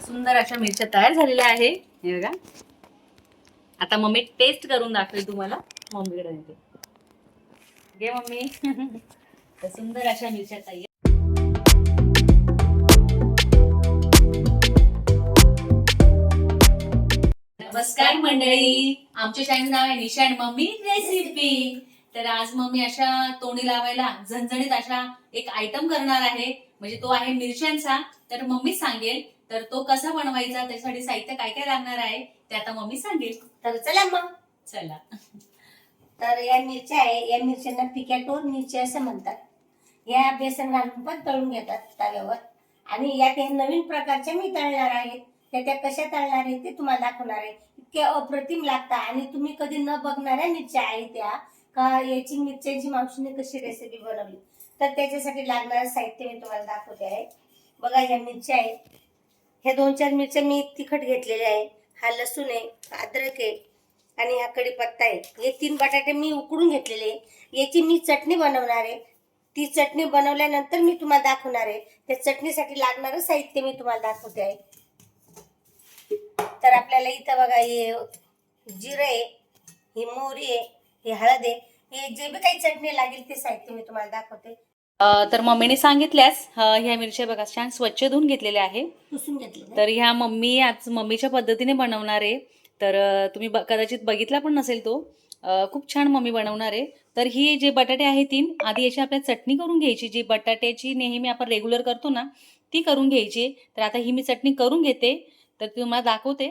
सुंदर अशा मिरच्या तयार झालेल्या आहे. हे बघा. आता मम्मी टेस्ट करून दाखवेल तुम्हाला. मम्मीकडे देते घे मम्मी. तर सुंदर अशा मिरच्या तयार. नमस्कार मंडळी. आमच्या चॅनल नाव आहे निशा आणि मम्मी रेसिपी तर आज मम्मी अशा तोंडी लावायला झणझणीत अशा एक आयटम करणार आहे. म्हणजे तो आहे मिरच्यांचा. तर मम्मी सांगेल तर तो कसा बनवायचा त्यासाठी साहित्य काय काय लागणार आहे ते आता मम्मी सांगेल. तर चला मग. चला. तर या मिरच्या आहे या मिरच्यांना पिकॅटो मिरची असं म्हणतात. या बेसन घालून पण तळून घेतात तव्यावर. आणि यात हे नवीन प्रकारच्या मी तळणार आहेत त्या त्या कशा तळणार आहेत ते तुम्हाला दाखवणार आहे. इतक्या अप्रतिम लागतात. आणि तुम्ही कधी न बघणाऱ्या मिरच्या आहेत त्या. का याची मिरच्यांची मावशीने कशी रेसिपी बनवली? तर त्याच्यासाठी लागणारं साहित्य मी तुम्हाला दाखवते आहे. बघा ह्या मिरच्या आहेत. ह्या दोन चार मिरच्या मी तिखट घेतलेल्या आहे. हा लसूण आहे अद्रक आहे आणि हा कढीपत्ता आहे. हे तीन बटाटे मी उकडून घेतलेले आहे. याची मी चटणी बनवणार आहे. ती चटणी बनवल्यानंतर मी तुम्हाला दाखवणार आहे. त्या चटणीसाठी लागणारं साहित्य मी तुम्हाला दाखवते आहे. तर आपल्याला इथं बघा हे जिरं आहे ही मोहरी आहे ही हळद आहे. हे जे बी काही चटणी लागेल ते साहित्य मी तुम्हाला दाखवते. तर मम्मीने सांगितल्यास ह्या मिरच्या बघा छान स्वच्छ धुवून घेतलेल्या आहे. तर ह्या मम्मी आज मम्मीच्या पद्धतीने बनवणार आहे. तर तुम्ही कदाचित बघितला पण नसेल तो. खूप छान मम्मी बनवणार आहे. तर ही जे बटाटे आहे तीन आधी याची आपल्याला चटणी करून घ्यायची. जी बटाट्याची नेहमी आपण रेग्युलर करतो ना ती करून घ्यायची. तर आता ही मी चटणी करून घेते. तर ती तुम्हाला दाखवते.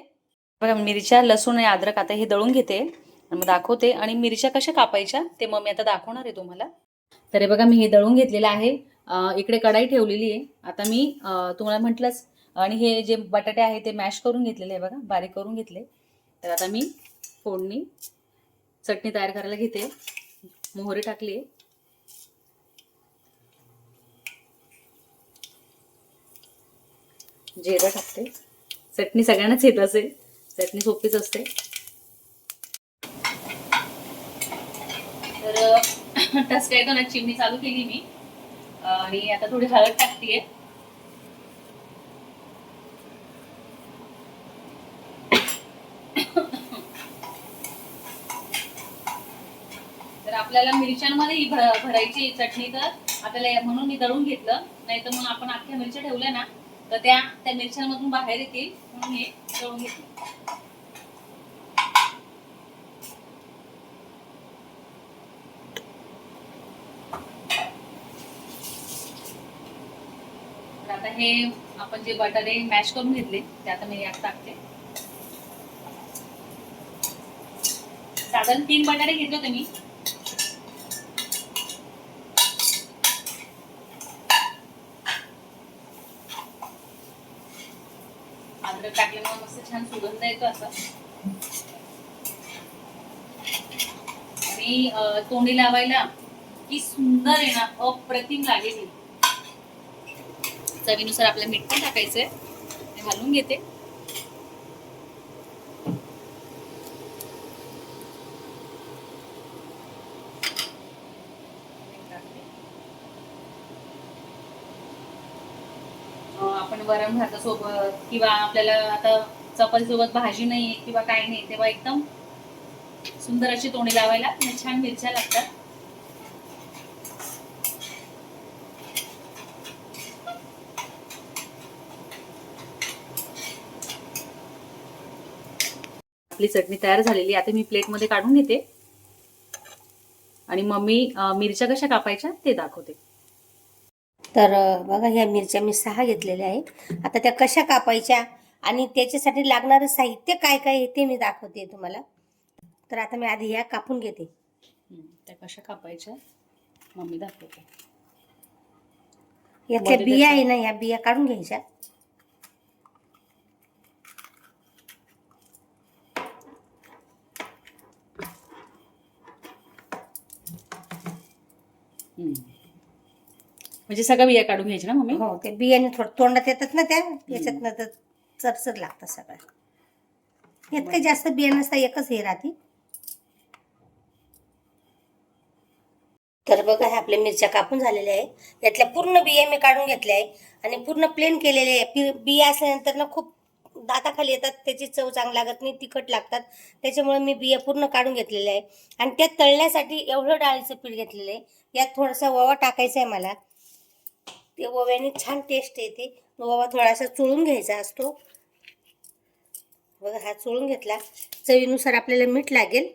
बघा मिरच्या लसूण आणि अद्रक आता हे दळून घेते. मग दाखवते. आणि मिरच्या कशा कापायच्या ते मम्मी आता दाखवणार आहे तुम्हाला. तर हे बघा मी हे दळून घेतलेलं आहे. इकडे कढाई ठेवलेली आहे. आता मी तुम्हाला म्हटलंच आणि हे जे बटाटे आहे ते मॅश करून घेतलेले आहे बघा बारीक करून घेतले. तर आता मी फोडणी चटणी तयार करायला घेते. मोहरी टाकली आहे. जिरं टाकते. चटणी सगळ्यांनाच येत असेल. चटणी सोपीच असते. तर टसका येतो ना चिमणी चालू केली मी. आणि आता थोडी हळद टाकतीये. तर आपल्याला मिरच्यांमध्ये ही भर- भरायची चटणी तर. आपल्याला म्हणून मी दळून घेतलं. नाही तर मग आपण अख्ख्या मिरच्या ठेवल्या ना तर त्या त्या मिरच्यांमधून बाहेर येतील. म्हणून हे दळून घेतलं. हे आपण जे बटाटे मॅश करून घेतले ते आता मी यात टाकते. साधारण तीन बटाटे घेतले होते मी. अद्रक टाकल्यामुळे मस्त छान सुगंध येतो असा. आणि तोंडी लावायला की सुंदर आहे ना अप्रतिम लागेल. चवीनुसार आपल्याला मीठ पण टाकायचंय. ते घालून घेते. हो, आपण वरण भातासोबत किंवा आपल्याला आता चपाती सोबत भाजी नाही किंवा काही नाही तेव्हा एकदम सुंदर अशी तोंडी लावायला छान मिरच्या लागतात. आपली चटणी तयार झालेली. आता मी प्लेटमध्ये काढून घेते. आणि मम्मी मिरच्या कशा कापायच्या ते दाखवते. तर बघा ह्या मिरच्या मी सहा घेतलेल्या आहे आता त्या कशा कापायच्या आणि त्याच्यासाठी लागणारं साहित्य काय काय आहे ते मी दाखवते तुम्हाला. तर आता मी आधी ह्या कापून घेते. त्या कशा कापायच्या मम्मी दाखवते. यातल्या बिया आहे ना ह्या बिया काढून घ्यायच्या. म्हणजे सगळ्या बिया काढून घ्यायच्या ना मम्मी? हो ते बियाणे थोडं तोंडात येतात ना त्या याच्यातनं तर चरचर लागतात सगळं. यात काही जास्त बिया नसता एकच हे राहते. तर बघा ह्या आपल्या मिरच्या कापून झालेल्या आहे यातल्या पूर्ण बिया मी काढून घेतल्या आहे आणि पूर्ण प्लेन केलेले आहे. बिया असल्यानंतर ना खूप दाताखाली येतात त्याची चव चांगली लागत नाही तिखट लागतात. त्याच्यामुळे मी बिया पूर्ण काढून घेतलेले आहे. आणि त्या तळण्यासाठी एवढं डाळीचं पीठ घेतलेलं आहे. यात थोडासा ओवा टाकायचा आहे मला. ते ओव्याने छान टेस्ट येते. ओवा थोडासा चोळून घ्यायचा असतो. बघा हा चोळून घेतला. चवीनुसार आपल्याला मीठ लागेल.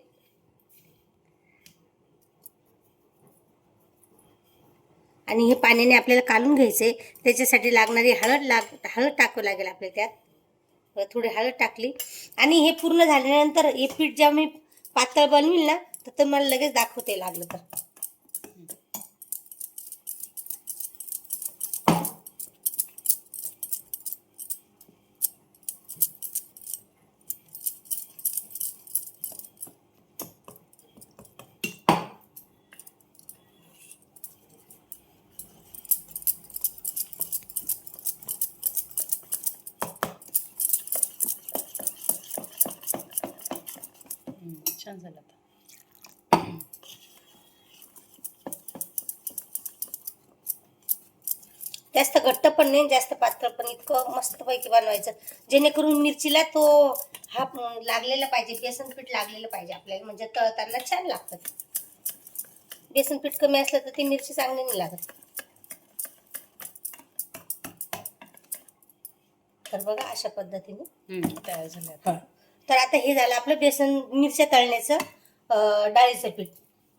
आणि हे पाण्याने आपल्याला काढून घ्यायचे त्याच्यासाठी लागणारी हळद लाग हळद टाकावं लागेल आपल्या त्यात. थोडी हळद टाकली. आणि हे पूर्ण झाल्यानंतर हे पीठ जेव्हा मी पातळ बनवील ना तर मला लगेच दाखवते लागलं तर. छान झालं आता. जास्त घट्ट पण नाही जास्त पातळ पण इतकं मस्तपैकी बनवायचं. जेणेकरून मिरचीला तो हा लागलेला पाहिजे बेसन पीठ लागलेलं पाहिजे आपल्याला म्हणजे तळताना छान लागतं. बेसन पीठ कमी असलं तर ती मिरची चांगली नाही लागत. तर बघा अशा पद्धतीने हम्म, तयार झालं आता तर आता हे झालं आपलं बेसन मिरच्या तळण्याचं डाळीचं पीठ.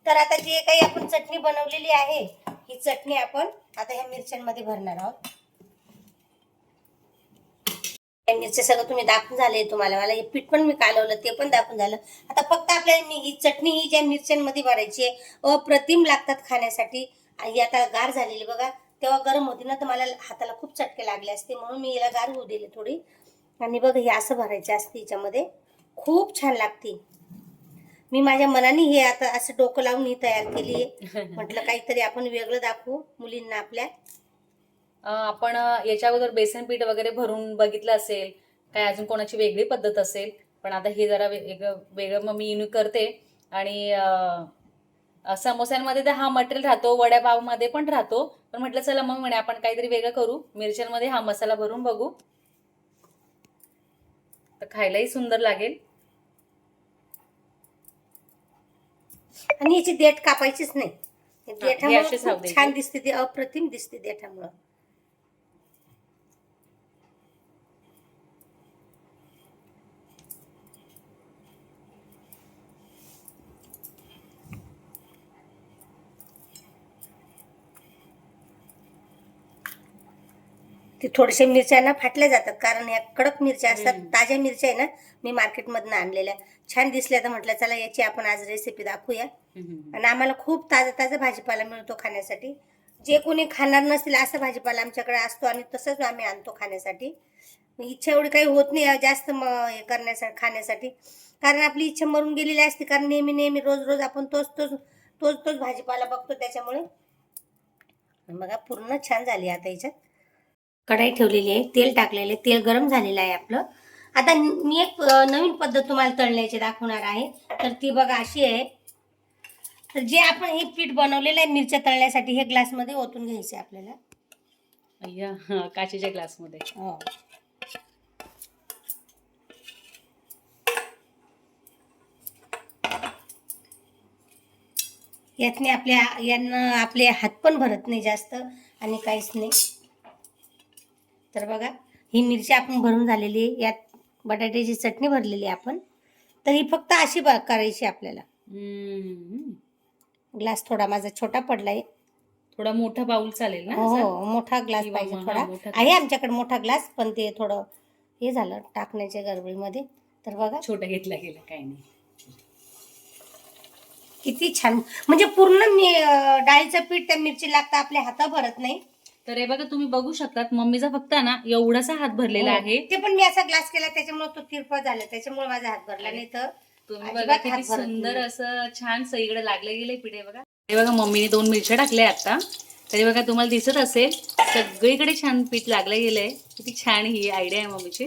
तर आता जे काही आपण चटणी बनवलेली आहे ही चटणी आपण आता ह्या मिरच्यांमध्ये भरणार आहोत. या मिरच्या सगळं तुम्ही दाखवून झाले तुम्हाला. मला हे पीठ पण मी कालवलं ते पण दाखवून झालं. आता फक्त आपल्याला ही चटणी ही ज्या मिरच्यांमध्ये भरायची आहे अप्रतिम लागतात खाण्यासाठी. आणि ही आता गार झालेली बघा. तेव्हा गरम होती ना तर मला हाताला खूप चटके लागले असते म्हणून मी हिला गार होऊ दिले थोडी. आणि बघ हे असं भरायचे असते याच्यामध्ये खूप छान लागते. मी माझ्या मनाने हे आता असं डोकं लावून ही तयार केली आहे. म्हटलं काहीतरी आपण वेगळं दाखवू मुलींना आपल्या. आपण याच्या अगोदर बेसन पीठ वगैरे भरून बघितलं असेल काय अजून कोणाची वेगळी पद्धत असेल पण आता हे जरा वेगळं वेगळं मग मी युनिक करते. आणि समोस्यांमध्ये तर हा मटेरियल राहतो वड्यापावमध्ये पण राहतो. पण म्हटलं चला मग म्हणे आपण काहीतरी वेगळं करू. मिरच्यांमध्ये हा मसाला भरून बघू. तर खायलाही सुंदर लागेल. आणि याची देठ कापायचीच नाही. देठामुळं खूप. छान दिसते ती अप्रतिम दिसते देठामुळं. ती थोडीशा मिरच्या ना फाटल्या जातात. कारण या कडक मिरच्या असतात. ताज्या मिरच्या आहे ना मी मार्केटमधनं आणलेल्या. छान दिसल्या तर म्हटलं चला याची आपण आज रेसिपी दाखवूया. आणि आम्हाला खूप ताजा ताजा भाजीपाला मिळतो खाण्यासाठी. जे कोणी खाणार नसतील असा भाजीपाला आमच्याकडे असतो आणि तसंच आम्ही आणतो खाण्यासाठी. इच्छा एवढी काही होत नाही जास्त म हे करण्यासाठी खाण्यासाठी. कारण आपली इच्छा मरून गेलेली असते कारण नेहमी नेहमी रोज रोज आपण तोच तोच तोच तोच भाजीपाला बघतो त्याच्यामुळे. बघा पूर्ण छान झाली आता याच्यात. कढाई ठेवलेली आहे तेल टाकलेले तेल गरम झालेलं आहे आपलं. आता मी एक नवीन पद्धत तुम्हाला तळण्याची दाखवणार आहे. तर ती बघा अशी आहे. तर जे आपण हे पीठ बनवलेलं आहे मिरच्या तळण्यासाठी हे ग्लासमध्ये ओतून घ्यायचे आपल्याला. अय्या काचेच्या ग्लासमध्ये. हो. यातने आपल्या यांना आपले हात पण भरत नाही जास्त आणि काहीच नाही. तर बघा ही मिरची आपण भरून झालेली आहे. यात बटाट्याची चटणी भरलेली आहे आपण. तर ही फक्त अशी ब- करायची आपल्याला. ग्लास थोडा माझा छोटा पडलाय. थोडा मोठा बाउल चालेल ना हो? हो मोठा ग्लास पाहिजे थोडा. आहे. आमच्याकडे मोठा ग्लास पण ते थोडं हे झालं टाकण्याच्या गडबडीमध्ये. तर बघा. छोटा घेतला गेला काही नाही. किती छान. म्हणजे पूर्ण डाळीचं पीठ त्या मिरची लागतं आपल्या हाता भरत नाही. तर हे बघा तुम्ही बघू शकतात मम्मीचा फक्त ना एवढासा हात भरलेला हो. आहे. ते पण मी असा ग्लास केला त्याच्यामुळे तो तिरपा झाला त्याच्यामुळे माझा हात भरला नाही तर. तुम्ही बघा किती सुंदर. असं छान सईकडे लागले गेले पिढे बघा. हे बघा मम्मीने दोन मिरच्या टाकल्या आता. तरी बघा तुम्हाला दिसत असेल सगळीकडे छान पीठ लागलं गेलंय किती छान ही आयडिया आहे मम्मीची.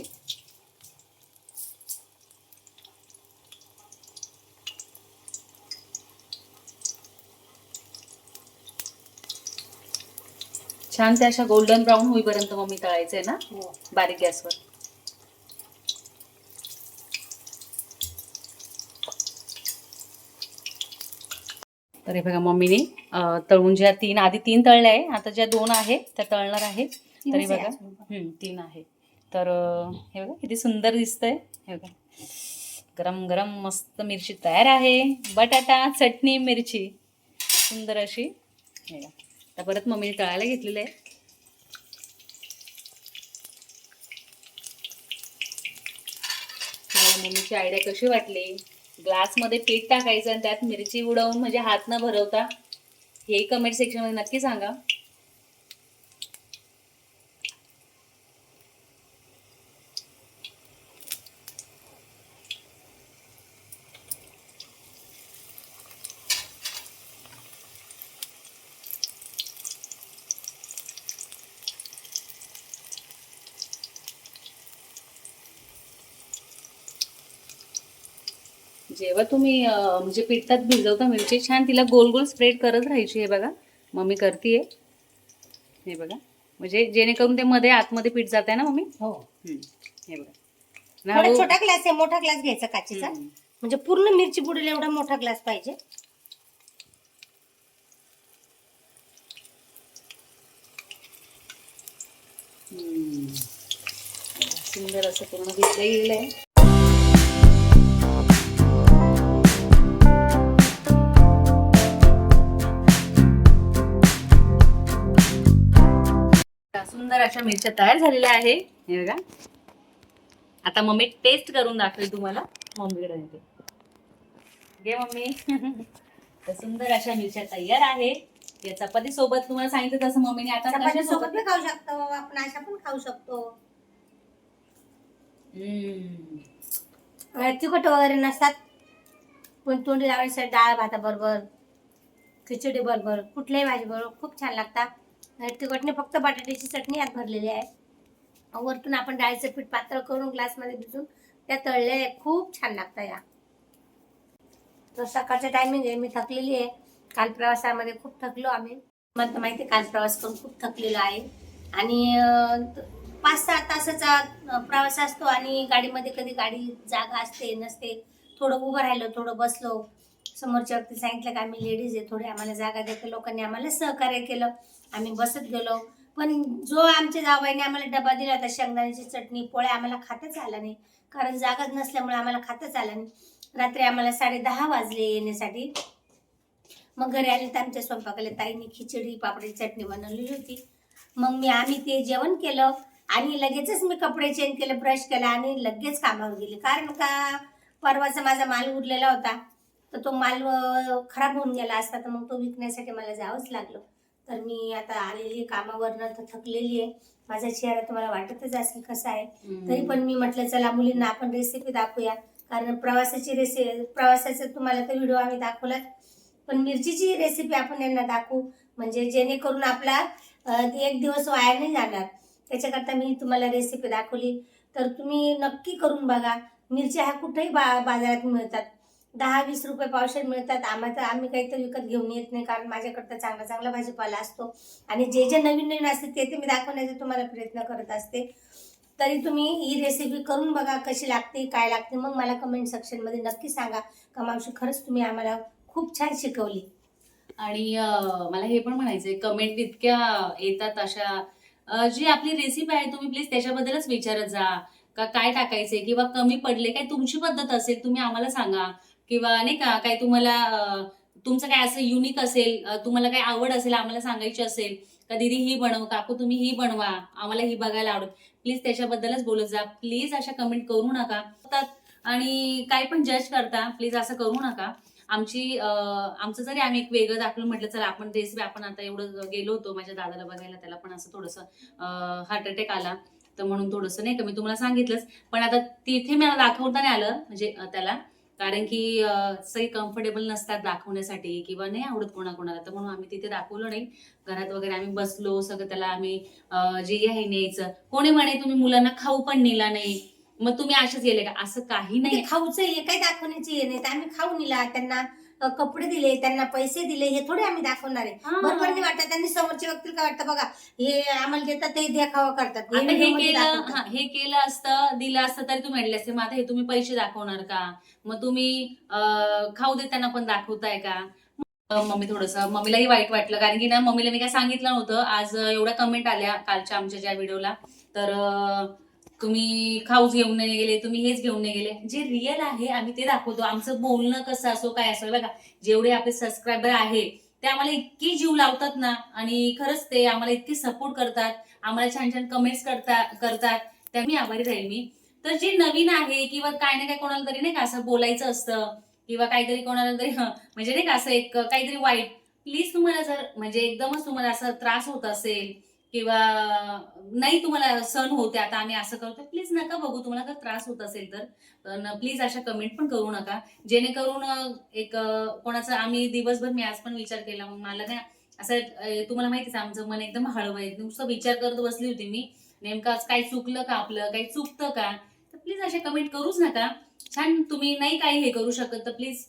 छान त्या अशा गोल्डन ब्राऊन होईपर्यंत मम्मी तळायचं आहे ना? हो. बारीक गॅसवर. तर हे बघा मम्मीने तळून ज्या तीन आधी तीन तळल्या आहे आता ज्या दोन आहे त्या तळणार आहे. तरी आहे बघा. तीन आहे. तर हे बघा किती सुंदर दिसतंय. हे बघा. गरम गरम मस्त मिरची तयार आहे. बटाटा चटणी मिरची. सुंदर अशी. हे बघा. आता परत मम्मीने तळायला घेतलेलं आहे. मम्मीची आयडिया कशी वाटली? ग्लासमध्ये पीठ टाकायचं आणि त्यात मिरची उडवून म्हणजे हात न भरवता हे कमेंट सेक्शनमध्ये नक्की सांगा. जेव्हा तुम्ही म्हणजे पिठात भिजवता मिरची छान तिला गोल गोल स्प्रेड करत राहायची हे बघा. मम्मी करतीये. हे बघा. म्हणजे जेणेकरून ते मध्ये आतमध्ये पीठ जात आहे ना मम्मी? हो. हम्म. हे बघा. छोटा ग्लास आहे मोठा ग्लास घ्यायचा काचेचा. म्हणजे पूर्ण मिरची बुडेल एवढा मोठा ग्लास पाहिजे. हम्म. सुंदर असं पूर्ण भिजलं गेलेलं आहे. सुंदर अशा मिरच्या तयार झालेल्या आहे. हे बघा. आता मम्मी टेस्ट करून दाखवेल तुम्हाला. मम्मीकडे येते. घे मम्मी. तर सुंदर अशा मिरच्या तयार आहे. या चपाती सोबत तुम्हाला सांगितलं तसं मम्मीने आता चपाती सोबत पण खाऊ शकतो. आपण अशा पण खाऊ शकतो. तिखट वगैरे नसतात. पण तोंडी लावायसाठी डाळ भाताबरोबर खिचडी बरोबर कुठल्याही भाजी बरोबर खूप छान लागतात. तिखटने फक्त बटाट्याची चटणी यात भरलेली आहे. वरतून आपण डाळीचं पीठ पातळ करून ग्लासमध्ये भिजून त्या तळल्या आहे. खूप छान लागतात या. तर सकाळचा टायमिंग आहे. मी थकलेली आहे. काल प्रवासामध्ये खूप थकलो आम्ही. मला तर माहिती आहे, काल प्रवास करून खूप थकलेलो आहे. आणि पाच सहा तासाचा प्रवास असतो आणि गाडीमध्ये कधी गाडी जागा असते नसते. थोडं उभं राहिलो थोडं बसलो. समोरच्या व्यक्ती सांगितलं की आम्ही लेडीज आहे. थोडी आम्हाला जागा देते लोकांनी आम्हाला सहकार्य केलं. आम्ही बसत गेलो. पण जो आमच्या जावाईने आम्हाला डबा दिला होता शेंगदाण्याची चटणी पोळ्या आम्हाला खाताच आला नाही. कारण जागाच नसल्यामुळे आम्हाला खाताच आला नाही. रात्री आम्हाला साडे दहा वाजले येण्यासाठी. मग घरी आले तर आमच्या स्वयंपाकाला ताईने खिचडी पापडी चटणी बनवलेली होती. मग मी आम्ही ते जेवण केलं आणि लगेचच मी कपडे चेंज केले ब्रश केला आणि लगेच कामावर गेले. कारण का? परवाचा माझा माल उरलेला होता. तर तो माल खराब होऊन गेला असता. तर मग तो विकण्यासाठी मला जावंच लागलं. तर मी आता आलेली कामावरनं तर थकलेली आहे. माझा चेहरा तुम्हाला वाटतच असेल कसा आहे. तरी पण मी म्हटलं चला मुलींना आपण रेसिपी दाखवूया. कारण प्रवासाची रेसि प्रवासाचा तुम्हाला तर व्हिडिओ आम्ही दाखवलाच. पण मिरचीची रेसिपी आपण यांना दाखवू. म्हणजे जेणेकरून आपला एक दिवस वाया नाही जाणार. त्याच्याकरता मी तुम्हाला रेसिपी दाखवली. तर तुम्ही नक्की करून बघा. मिरच्या ह्या कुठेही बा बाजारात मिळतात. दहा वीस रुपये पावशेर मिळतात. आम्हाला तर आम्ही काहीतरी विकत घेऊन येत नाही कारण माझ्याकडं चांगला चांगला भाजीपाला असतो. आणि जे जे नवीन नवीन असते ते ते मी दाखवण्याचा तुम्हाला प्रयत्न करत असते. तरी तुम्ही ही रेसिपी करून बघा कशी लागते काय लागते. मग मला कमेंट सेक्शनमध्ये नक्की सांगा. कमावशी खरंच तुम्ही आम्हाला खूप छान शिकवली. आणि मला हे पण म्हणायचंय कमेंट इतक्या येतात अशा जी आपली रेसिपी आहे तुम्ही प्लीज त्याच्याबद्दलच विचारत जा. का काय टाकायचे किंवा कमी पडले काय तुमची पद्धत असेल तुम्ही आम्हाला सांगा. किंवा नाही का काय तुम्हाला तुमचं काय असं युनिक असेल तुम्हाला काय आवड असेल आम्हाला सांगायची असेल का दीदी ही बनव काकू तुम्ही ही बनवा आम्हाला ही बघायला आवडेल. प्लीज त्याच्याबद्दलच बोलत जा. प्लीज अशा कमेंट करू नका. आणि काय पण जज करता प्लीज असं करू नका. आमची आमचं जरी आम्ही एक वेगळं दाखवलं म्हटलं चला आपण रेसिपी आपण आता एवढं गेलो होतो माझ्या दादाला बघायला त्याला पण असं थोडंसं हार्ट अटॅक आला. तर म्हणून थोडंसं नाही का मी तुम्हाला सांगितलंच. पण आता तिथे मला दाखवता नाही आलं म्हणजे त्याला. कारण की सगळे कम्फर्टेबल नसतात दाखवण्यासाठी किंवा नाही आवडत कोणाकोणाला. तर म्हणून आम्ही तिथे दाखवलं नाही. घरात वगैरे आम्ही बसलो सगळं त्याला आम्ही जे आहे न्यायचं. कोणी म्हणे तुम्ही मुलांना खाऊ पण नेला नाही. मग तुम्ही असेच गेले का? असं काही नाही. ते खाऊचं काही दाखवण्याची हे नाही. आम्ही खाऊ निला त्यांना. कपडे दिले त्यांना पैसे दिले हे थोडे आम्ही दाखवणार आहे. बरोबर नाही वाटत? त्यांनी समोरच्या व्यक्तीला काय वाटतं? बघा हे आम्हाला देतात ते देखावा करतात. आता हे व्हिडिओमध्ये केलं दाखवतात. हा हे केलं असतं दिलं असतं तरी तुम्ही म्हणले असते मग आता हे तुम्ही पैसे दाखवणार का? मग तुम्ही अं, खाऊ देताना पण दाखवताय का? अं, मम्मी थोडस मम्मीलाही वाईट वाटलं कारण की ना मम्मीला मी काय सांगितलं नव्हतं आज अं, एवढ्या कमेंट आल्या कालच्या आमच्या ज्या व्हिडिओला. तर अं, तुम्ही खाऊच घेऊन नाही गेले तुम्ही हेच घेऊन नाही गेले. जे रिअल आहे आम्ही ते दाखवतो. आमचं बोलणं कसं असो काय असो बघा. जेवढे आपले सबस्क्रायबर आहे ते आम्हाला इतकी जीव लावतात ना आणि खरंच ते आम्हाला इतके सपोर्ट करतात. आम्हाला छान छान कमेंट्स करता करतात. त्या मी आभारी राहील मी. तर जे नवीन आहे किंवा काय ना काय कोणाला तरी नाही का असं बोलायचं असतं किंवा काहीतरी कोणाला तरी म्हणजे नाही का असं एक काहीतरी वाईट प्लीज तुम्हाला जर म्हणजे एकदमच तुम्हाला असं त्रास होत असेल किंवा नाही तुम्हाला सण होते आता आम्ही असं करतो प्लीज नका बघू तुम्हाला का त्रास होत असेल तर. प्लीज अशा कमेंट पण करू नका. जेणेकरून एक कोणाचा आम्ही दिवसभर मी आज पण विचार केला. मग मला ना असं तुम्हाला माहितीच आमचं मन एकदम हळवं आहे. नुसतं विचार करत बसली होती मी. नेमकं काय काही चुकलं का आपलं? काही चुकतं का? तर प्लीज अशा कमेंट करूच नका. छान तुम्ही नाही काही हे करू शकत तर प्लीज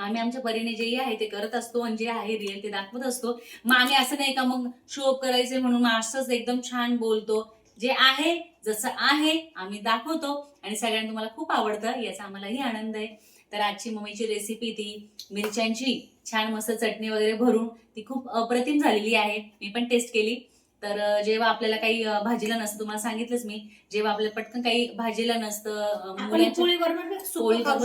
आम्ही आमच्या परीने जे आहे ते करत असतो आणि जे आहे रिअल ते दाखवत असतो. मग आम्ही असं नाही का मग शो करायचे म्हणून असंच एकदम छान बोलतो. जे आहे जसं आहे आम्ही दाखवतो. आणि सगळ्यांना तुम्हाला खूप आवडतं याचा आम्हालाही आनंद आहे. तर आजची मम्मीची रेसिपी ती मिरच्यांची छान मस्त चटणी वगैरे भरून ती खूप अप्रतिम झालेली आहे. मी पण टेस्ट केली. तर जेव्हा आपल्याला काही भाजीला नसतं तुम्हाला सांगितलंच मी जेव्हा आपल्याला पटकन काही भाजीला नसतं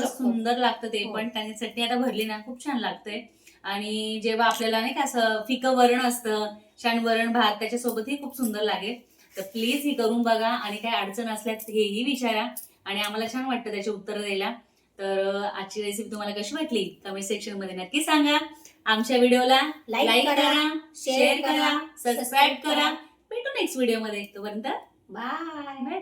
सुंदर लागतं ते हो. पण त्याने चटणी आता भरली ना खूप छान लागतंय. आणि जेव्हा आपल्याला नाही का असं फिकं वरण असतं छान वरण भात त्याच्यासोबतही खूप सुंदर लागेल. तर प्लीज ही करून बघा आणि काही अडचण असल्यास हेही विचारा आणि आम्हाला छान वाटतं त्याचे उत्तर द्यायला. तर आजची रेसिपी तुम्हाला कशी वाटली? कमेंट सेक्शनमध्ये नक्की सांगा. आमच्या व्हिडिओला लाईक करा, शेअर करा, करा सबस्क्राईब करा. करा. भेटू नेक्स्ट व्हिडिओमध्ये तोपर्यंत. Bye bye